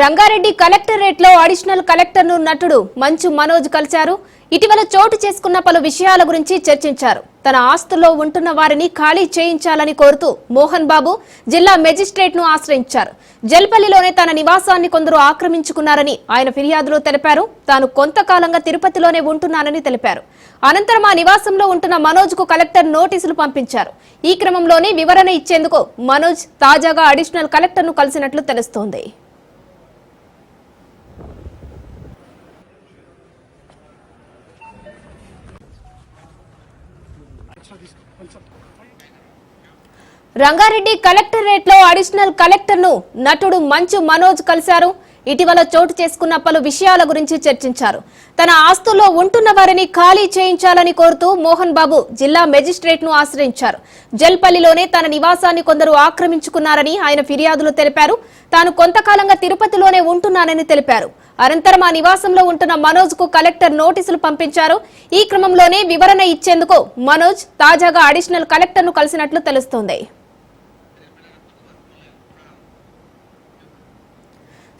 రంగారెడ్డి కలెక్టరేట్లో అడిషనల్ కలెక్టర్ను నటుడు మంచు మనోజ్ కలిశారు. ఇటీవల చోటు చేసుకున్న పలు విషయాల గురించి చర్చించారు. తన ఆస్తుల్లో ఉంటున్న వారిని ఖాళీ చేయించాలని కోరుతూ మోహన్ బాబు జిల్లా మెజిస్ట్రేట్ను ఆశ్రయించారు. జల్పల్లిలోనే తన నివాసాన్ని కొందరు ఆక్రమించుకున్నారని ఆయన ఫిర్యాదులో తెలిపారు. తాను కొంతకాలంగా తిరుపతిలోనే ఉంటున్నానని తెలిపారు. అనంతరం ఆ నివాసంలో ఉంటున్న మనోజ్కు కలెక్టర్ నోటీసులు పంపించారు. ఈ క్రమంలోనే వివరణ ఇచ్చేందుకు మనోజ్ తాజాగా అడిషనల్ కలెక్టర్ను కలిసినట్లు తెలుస్తోంది. రంగారెడ్డి కలెక్టరేట్లో అడిషనల్ కలెక్టర్ను నటుడు మంచు మనోజ్ కలిశారు. ఇటీవల చోటు చేసుకున్న పలు విషయాల గురించి చర్చించారు. తన ఆస్తుల్లో ఉంటున్న వారిని ఖాళీ చేయించాలని కోరుతూ మోహన్ బాబు జిల్లా మెజిస్ట్రేట్ను ఆశ్రయించారు. జల్పల్లిలోనే తన నివాసాన్ని కొందరు ఆక్రమించుకున్నారని ఆయన ఫిర్యాదులు తెలిపారు. తాను కొంతకాలంగా తిరుపతిలోనే ఉంటున్నానని తెలిపారు. అనంతరం ఆ నివాసంలో ఉంటున్న మనోజ్కు కలెక్టర్ నోటీసులు పంపించారు. ఈ క్రమంలోనే వివరణ ఇచ్చేందుకు మనోజ్ తాజాగా అడిషనల్ కలెక్టర్ను కలిసినట్లు తెలుస్తోంది.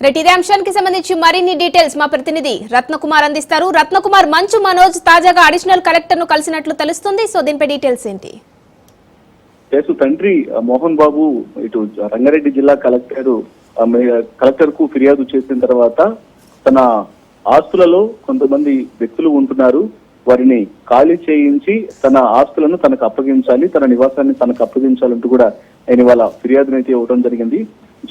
రైట్ ఇదే అంశానికి సంబంధించి మరిన్ని డీటెయిల్స్ మా ప్రతినిధి రత్నకుమార్ అందిస్తారు. రత్నకుమార్ మంచు మనోజ్ తాజాగా అడిషనల్ కలెక్టర్ను కలిసినట్లు తెలుస్తుంది. సో దీనిపై డీటెయిల్స్ ఏంటి? కేసు తండ్రి మోహన్ బాబు ఇటు రంగారెడ్డి జిల్లా కలెక్టర్ కలెక్టర్కు ఫిర్యాదు చేసిన తర్వాత తన ఆస్తులలో కొంతమంది వ్యక్తులు ఉంటున్నారు. వారిని ఖాళీ చేయించి తన ఆస్తులను తనకు అప్పగించాలి తన నివాసాన్ని తనకు అప్పగించాలంటూ కూడా ఆయన ఇవాళ ఫిర్యాదునైతే ఇవ్వడం జరిగింది.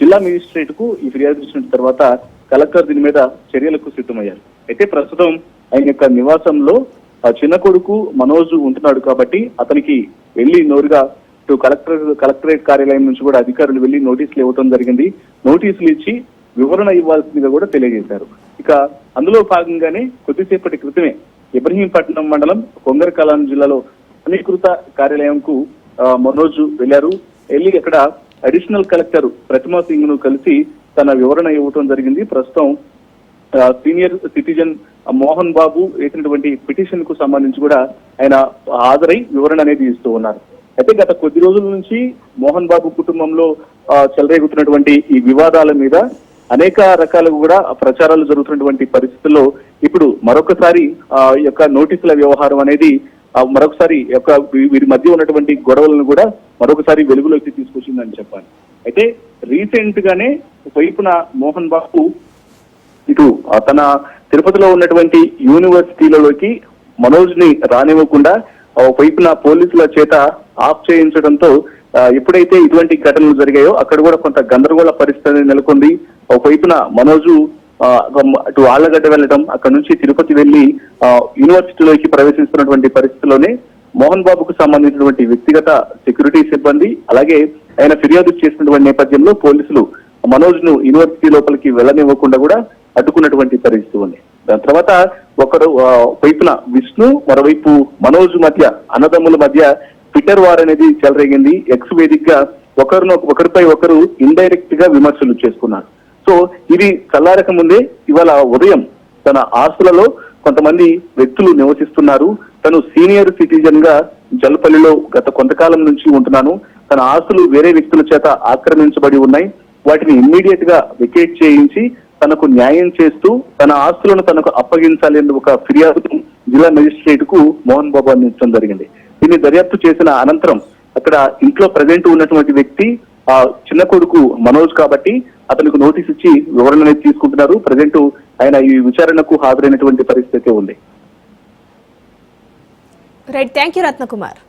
జిల్లా మేజిస్ట్రేట్కు ఈ ఫిర్యాదు ఇచ్చిన తర్వాత కలెక్టర్ దీని మీద చర్యలకు సిద్ధమయ్యారు. అయితే ప్రస్తుతం ఆయన యొక్క నివాసంలో ఆ చిన్న కొడుకు మనోజ్ ఉంటున్నాడు కాబట్టి అతనికి వెళ్ళి నోరుగా ఇటు కలెక్టర్ కలెక్టరేట్ కార్యాలయం నుంచి కూడా అధికారులు వెళ్ళి నోటీసులు ఇవ్వడం జరిగింది. నోటీసులు ఇచ్చి వివరణ ఇవ్వాల్సిందిగా కూడా తెలియజేశారు. ఇక అందులో భాగంగానే కొద్దిసేపటి క్రితమే ఇబ్రహీంపట్నం మండలం కొంగర కలాం జిల్లాలో అధికృత కార్యాలయంకు మనోజ్ వెళ్ళారు వెళ్ళి అక్కడ అడిషనల్ కలెక్టర్ ప్రతిమా సింగ్ను కలిసి తన వివరణ ఇవ్వటం జరిగింది. ప్రస్తుతం ఆ, సీనియర్ సిటిజన్ మోహన్ బాబు వేసినటువంటి పిటిషన్కు సంబంధించి కూడా ఆయన హాజరై వివరణ అనేది ఇస్తూ ఉన్నారు. అయితే గత కొద్ది రోజుల నుంచి మోహన్ బాబు కుటుంబంలో ఆ, చెలరేగుతున్నటువంటి ఈ వివాదాల మీద అనేక రకాలుగా కూడా ప్రచారాలు జరుగుతున్నటువంటి పరిస్థితుల్లో ఇప్పుడు మరొకసారి ఆ యొక్క నోటీసుల వ్యవహారం అనేది మరొకసారి యొక్క వీరి మధ్య ఉన్నటువంటి గొడవలను కూడా మరొకసారి వెలుగులోకి తీసుకొచ్చిందని చెప్పాలి. అయితే రీసెంట్ గానే వైపున మోహన్ బాబు ఇటు తన తిరుపతిలో ఉన్నటువంటి యూనివర్సిటీలలోకి మనోజ్ని రానివ్వకుండా వైపున పోలీసుల చేత ఆఫ్ చేయించడంతో ఎప్పుడైతే ఇటువంటి ఘటనలు జరిగాయో అక్కడ కూడా కొంత గందరగోళ పరిస్థితి నెలకొంది. ఒక వైపున మనోజు అటు ఆళ్ళగడ్డ వెళ్ళడం అక్కడ నుంచి తిరుపతి వెళ్ళి యూనివర్సిటీలోకి ప్రవేశిస్తున్నటువంటి పరిస్థితిలోనే మోహన్ బాబుకు సంబంధించినటువంటి వ్యక్తిగత సెక్యూరిటీ సిబ్బంది అలాగే ఆయన ఫిర్యాదు చేసినటువంటి నేపథ్యంలో పోలీసులు మనోజ్ను యూనివర్సిటీ లోపలికి వెళ్ళనివ్వకుండా కూడా అడ్డుకున్నటువంటి పరిస్థితి ఉంది. దాని తర్వాత ఒకరు వైపున విష్ణు మరోవైపు మనోజ్ మధ్య అన్నదమ్ముల మధ్య ట్విట్టర్ వార్ అనేది చెలరేగింది. ఎక్స్ వేదికగా ఒకరిని ఒకరిపై ఒకరు ఇండైరెక్ట్గా విమర్శలు చేసుకున్నారు. సో ఇది చల్లారక ముందే ఇవాళ ఉదయం తన ఆస్తులలో కొంతమంది వ్యక్తులు నివసిస్తున్నారు. తను సీనియర్ సిటిజన్గా జల్పల్లిలో గత కొంతకాలం నుంచి ఉంటున్నాను. తన ఆస్తులు వేరే వ్యక్తుల చేత ఆక్రమించబడి ఉన్నాయి. వాటిని ఇమ్మీడియట్గా వెకేట్ చేయించి తనకు న్యాయం చేస్తూ తన ఆస్తులను తనకు అప్పగించాలని ఒక ఫిర్యాదు జిల్లా మెజిస్ట్రేట్కు మోహన్ బాబు అందించడం జరిగింది. దీన్ని దర్యాప్తు చేసిన అనంతరం అక్కడ ఇంట్లో ప్రజెంట్ ఉన్నటువంటి వ్యక్తి ఆ చిన్న కొడుకు మనోజ్ కాబట్టి అతనికి నోటీస్ ఇచ్చి వివరణ అనేది తీసుకుంటున్నారు. ప్రజెంట్ ఆయన ఈ విచారణకు హాజరైనటువంటి పరిస్థితి ఉంది. Right thank you Ratnakumar